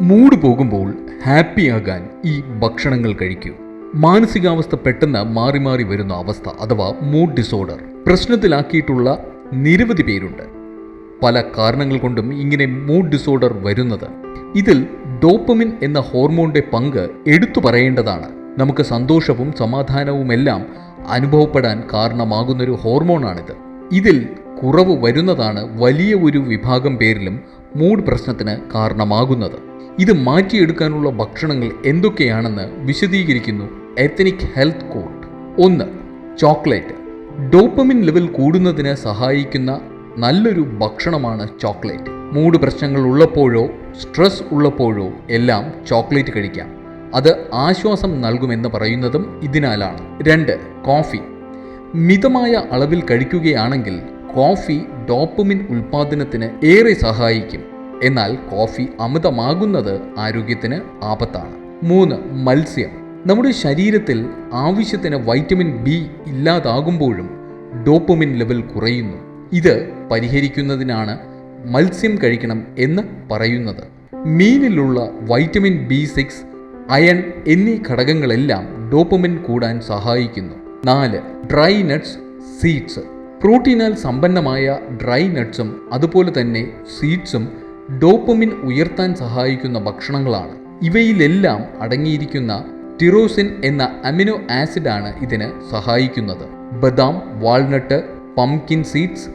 Mood പോകുമ്പോൾ ഹാപ്പിയാകാൻ ഈ ഭക്ഷണങ്ങൾ കഴിക്കൂ. മാനസികാവസ്ഥ പെട്ടെന്ന് മാറി മാറി വരുന്ന അവസ്ഥ അഥവാ മൂഡ് ഡിസോർഡർ പ്രശ്നത്തിലാക്കിയിട്ടുള്ള നിരവധി പേരുണ്ട്. പല കാരണങ്ങൾ കൊണ്ടും ഇങ്ങനെ മൂഡ് ഡിസോർഡർ വരുന്നത്. ഇതിൽ ഡോപ്പമിൻ എന്ന ഹോർമോണിന്റെ പങ്ക് എടുത്തു പറയേണ്ടതാണ്. നമുക്ക് സന്തോഷവും സമാധാനവുമെല്ലാം അനുഭവപ്പെടാൻ കാരണമാകുന്നൊരു ഹോർമോണാണിത്. ഇതിൽ കുറവ് വരുന്നതാണ് വലിയ ഒരു വിഭാഗം പേരിലും മൂഡ് പ്രശ്നത്തിന് കാരണമാകുന്നത്. ഇത് മാറ്റിയെടുക്കാനുള്ള ഭക്ഷണങ്ങൾ എന്തൊക്കെയാണെന്ന് വിശദീകരിക്കുന്നു എത്തനിക് ഹെൽത്ത് കോർട്ട് ഒന്ന് ചോക്ലേറ്റ്. ഡോപ്പമിൻ ലെവൽ കൂടുന്നതിന് സഹായിക്കുന്ന നല്ലൊരു ഭക്ഷണമാണ് ചോക്ലേറ്റ്. മൂഡ് പ്രശ്നങ്ങൾ ഉള്ളപ്പോഴോ സ്ട്രെസ് ഉള്ളപ്പോഴോ എല്ലാം ചോക്ലേറ്റ് കഴിക്കാം. അത് ആശ്വാസം നൽകുമെന്ന് പറയുന്നതും ഇതിനാലാണ്. രണ്ട് കോഫി. മിതമായ അളവിൽ കഴിക്കുകയാണെങ്കിൽ കോഫി ഡോപ്പമിൻ ഉൽപാദനത്തിന് ഏറെ സഹായിക്കും. എന്നാൽ കോഫി അമിതമാകുന്നത് ആരോഗ്യത്തിന് ആപത്താണ്. മൂന്ന് മത്സ്യം. നമ്മുടെ ശരീരത്തിൽ ആവശ്യത്തിന് വൈറ്റമിൻ ബി ഇല്ലാതാകുമ്പോഴും ഡോപ്പമിൻ ലെവൽ കുറയുന്നു. ഇത് പരിഹരിക്കുന്നതിനാണ് മത്സ്യം കഴിക്കണം എന്ന് പറയുന്നത്. മീനിലുള്ള വൈറ്റമിൻ ബി സിക്സ് അയൺ എന്നീ ഘടകങ്ങളെല്ലാം ഡോപ്പമിൻ കൂടാൻ സഹായിക്കുന്നു. നാല് ഡ്രൈ നട്ട്സ് സീഡ്സ്. പ്രോട്ടീനാൽ സമ്പന്നമായ ഡ്രൈ നട്ട്സും അതുപോലെ തന്നെ സീഡ്സും ഡോപ്പമിൻ ഉയർത്താൻ സഹായിക്കുന്ന ഭക്ഷണങ്ങളാണ്. ഇവയിലെല്ലാം അടങ്ങിയിരിക്കുന്ന ടിറോസിൻ എന്ന അമിനോ ആസിഡാണ് ഇതിന് സഹായിക്കുന്നത്. ബദാം walnut pumpkin seeds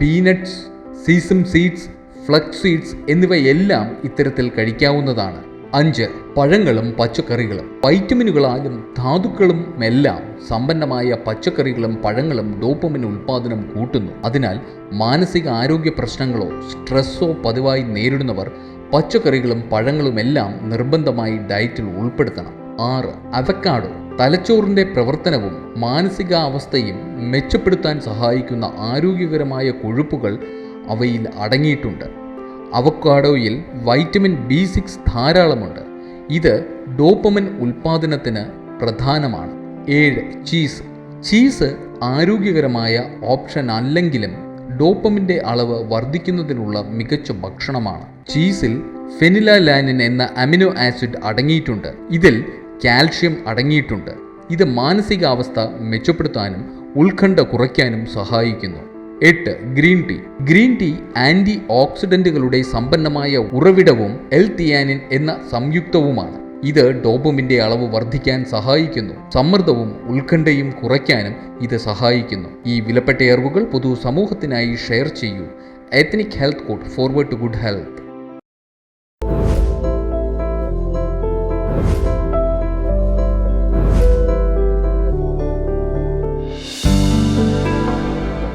peanuts sesame seeds flax seeds എന്നിവയെല്ലാം ഇത്തരത്തിൽ കഴിക്കാവുന്നതാണ്. അഞ്ച് പഴങ്ങളും പച്ചക്കറികളും. വൈറ്റമിനുകളാലും ധാതുക്കളും എല്ലാം സമ്പന്നമായ പച്ചക്കറികളും പഴങ്ങളും ഡോപ്പമിൻ ഉൽപാദനം കൂട്ടുന്നു. അതിനാൽ മാനസിക ആരോഗ്യ പ്രശ്നങ്ങളോ സ്ട്രെസ്സോ പതിവായി നേരിടുന്നവർ പച്ചക്കറികളും പഴങ്ങളും എല്ലാം നിർബന്ധമായി ഡയറ്റിൽ ഉൾപ്പെടുത്തണം. ആറ് അവക്കാഡോ തലച്ചോറിന്റെ പ്രവർത്തനവും മാനസികാവസ്ഥയും മെച്ചപ്പെടുത്താൻ സഹായിക്കുന്ന ആരോഗ്യകരമായ കൊഴുപ്പുകൾ അവയിൽ അടങ്ങിയിട്ടുണ്ട്. അവക്കാഡോയിൽ വൈറ്റമിൻ ബി സിക്സ് ധാരാളമുണ്ട്. ഇത് ഡോപ്പമിൻ ഉൽപാദനത്തിന് പ്രധാനമാണ്. ഏഴ് ചീസ്. ചീസ് ആരോഗ്യകരമായ ഓപ്ഷൻ അല്ലെങ്കിലും ഡോപ്പമിന്റെ അളവ് വർദ്ധിക്കുന്നതിനുള്ള മികച്ച ഭക്ഷണമാണ്. ചീസിൽ ഫെനിലാലാനിൻ എന്ന അമിനോ ആസിഡ് അടങ്ങിയിട്ടുണ്ട്. ഇതിൽ കാൽഷ്യം അടങ്ങിയിട്ടുണ്ട്. ഇത് മാനസികാവസ്ഥ മെച്ചപ്പെടുത്താനും ഉത്കണ്ഠ കുറയ്ക്കാനും സഹായിക്കുന്നു. എട്ട് green tea. Green tea anti ഓക്സിഡന്റുകളുടെ സമ്പന്നമായ ഉറവിടവും എൽ തിയാനിൻ എന്ന സംയുക്തവുമാണ്. ഇത് ഡോപ്പമിന്റെ അളവ് വർദ്ധിക്കാൻ സഹായിക്കുന്നു. സമ്മർദ്ദവും ഉത്കണ്ഠയും കുറയ്ക്കാനും ഇത് സഹായിക്കുന്നു. ഈ വിലപ്പെട്ട അറിവുകൾ പൊതു സമൂഹത്തിനായി ഷെയർ ചെയ്യൂ. Ethnic Health Code forward to good health